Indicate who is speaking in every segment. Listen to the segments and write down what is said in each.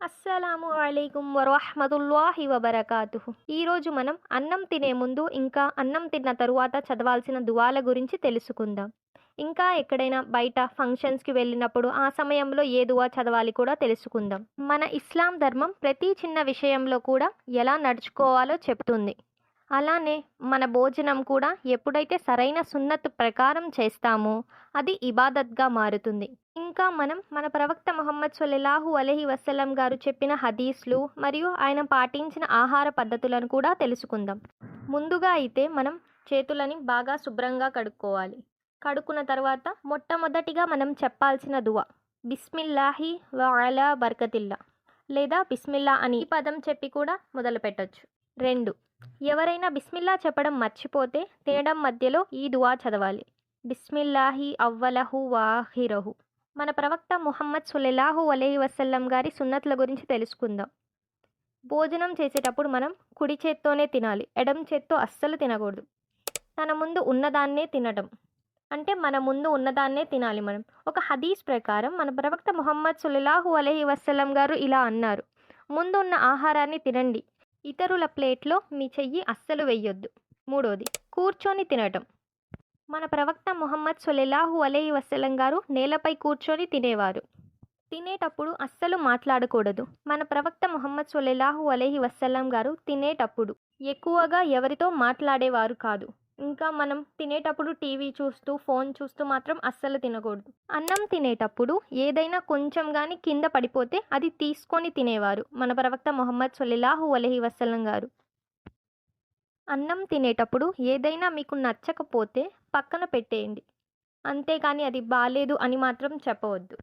Speaker 1: అస్సలాము అలైకుం వరహమతుల్లాహి వబర్కాతు ఈరోజు మనం అన్నం తినే ముందు ఇంకా అన్నం తిన్న తరువాత చదవాల్సిన దువాల గురించి తెలుసుకుందాం. ఇంకా ఎక్కడైనా బయట ఫంక్షన్స్కి వెళ్ళినప్పుడు ఆ సమయంలో ఏ దువా చదవాలి కూడా తెలుసుకుందాం. మన ఇస్లాం ధర్మం ప్రతి చిన్న విషయంలో కూడా ఎలా నడుచుకోవాలో చెప్తుంది. అలానే మన భోజనం కూడా ఎప్పుడైతే సరైన సున్నత్ ప్రకారం చేస్తామో అది ఇబాదత్గా మారుతుంది. ఇంకా మనం మన ప్రవక్త మొహమ్మద్ సొల్లెలాహు అలహి వసలం గారు చెప్పిన హదీస్లు మరియు ఆయన పాటించిన ఆహార పద్ధతులను కూడా తెలుసుకుందాం. ముందుగా అయితే మనం చేతులని బాగా శుభ్రంగా కడుక్కోవాలి. కడుక్కున్న తర్వాత మొట్టమొదటిగా మనం చెప్పాల్సిన దువా బిస్మిల్లాహి వాలా బర్కతిల్లా లేదా బిస్మిల్లా అని ఈ పదం చెప్పి కూడా మొదలుపెట్టొచ్చు. రెండు. ఎవరైనా బిస్మిల్లా చెప్పడం మర్చిపోతే తినడం మధ్యలో ఈ దువా చదవాలి. బిస్మిల్లాహి అవ్వలహు వాహిరహు. మన ప్రవక్త ముహమ్మద్ సులెలాహు అలహి వసల్లం గారి సున్నతుల గురించి తెలుసుకుందాం. భోజనం చేసేటప్పుడు మనం కుడి చేత్తోనే తినాలి. ఎడం చేత్తో అస్సలు తినకూడదు. తన ముందు ఉన్నదాన్నే తినడం. అంటే మన ముందు ఉన్నదాన్నే తినాలి మనం. ఒక హదీస్ ప్రకారం మన ప్రవక్త ముహమ్మద్ సుల్లాహు అలహి వసల్లం గారు ఇలా అన్నారు. ముందు ఉన్న ఆహారాన్ని తినండి. ఇతరుల ప్లేట్లో మీ చెయ్యి అస్సలు వెయ్యొద్దు. మూడోది కూర్చొని తినటం. మన ప్రవక్త ముహమ్మద్ సొలెలాహు అలై వసలం గారు నేలపై కూర్చొని తినేవారు. తినేటప్పుడు అస్సలు మాట్లాడకూడదు. మన ప్రవక్త ముహమ్మద్ సొలెలాహు అలహి వసలం గారు తినేటప్పుడు ఎక్కువగా ఎవరితో మాట్లాడేవారు కాదు. ఇంకా మనం తినేటప్పుడు టీవీ చూస్తూ ఫోన్ చూస్తూ మాత్రం అస్సలు తినకూడదు. అన్నం తినేటప్పుడు ఏదైనా కొంచెం కానీ కింద పడిపోతే అది తీసుకొని తినేవారు. మన ప్రవక్త మొహమ్మద్ సొల్లాహు అలహి వసలం గారు. అన్నం తినేటప్పుడు ఏదైనా మీకు నచ్చకపోతే పక్కన పెట్టేయండి. అంతేకాని అది బాగాలేదు అని మాత్రం చెప్పవద్దు.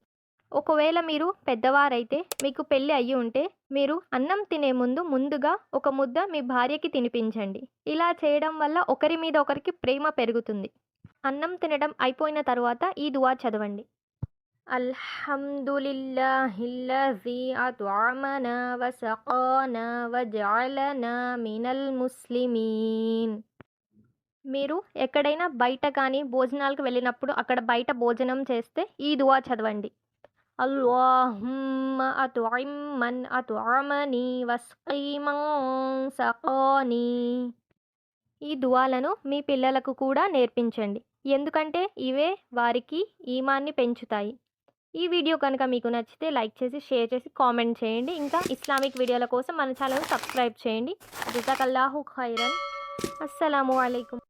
Speaker 1: ఒకవేళ మీరు పెద్దవారైతే మీకు పెళ్ళి అయ్యి ఉంటే మీరు అన్నం తినే ముందు ముందుగా ఒక ముద్ద మీ భార్యకి తినిపించండి. ఇలా చేయడం వల్ల ఒకరి మీద ఒకరికి ప్రేమ పెరుగుతుంది. అన్నం తినడం అయిపోయిన తర్వాత ఈ దువా చదవండి. అల్హమ్దులిల్లాహిల్లజీ అత్అమనా వసకానా వజఅలనా మినల్ ముస్లిమీన్. మీరు ఎక్కడైనా బయట కానీ భోజనాలకు వెళ్ళినప్పుడు అక్కడ బయట భోజనం చేస్తే ఈ దువా చదవండి. اللهم أطعم من أطعمني واسقي من سقاني ఈ దువాలను మీ పిల్లలకు కూడా నేర్పించండి ఎందుకంటే ఇవే వారికి ఈమాన్ని పెంచుతాయి ఈ వీడియో కనుక మీకు నచ్చితే లైక్ చేసి షేర్ చేసి కామెంట్ చేయండి ఇంకా ఇస్లామిక్ వీడియోల కోసం మన ఛానల్ సబ్స్క్రైబ్ చేయండి జజాకల్లాహు ఖైరన్ అస్సలం అయికం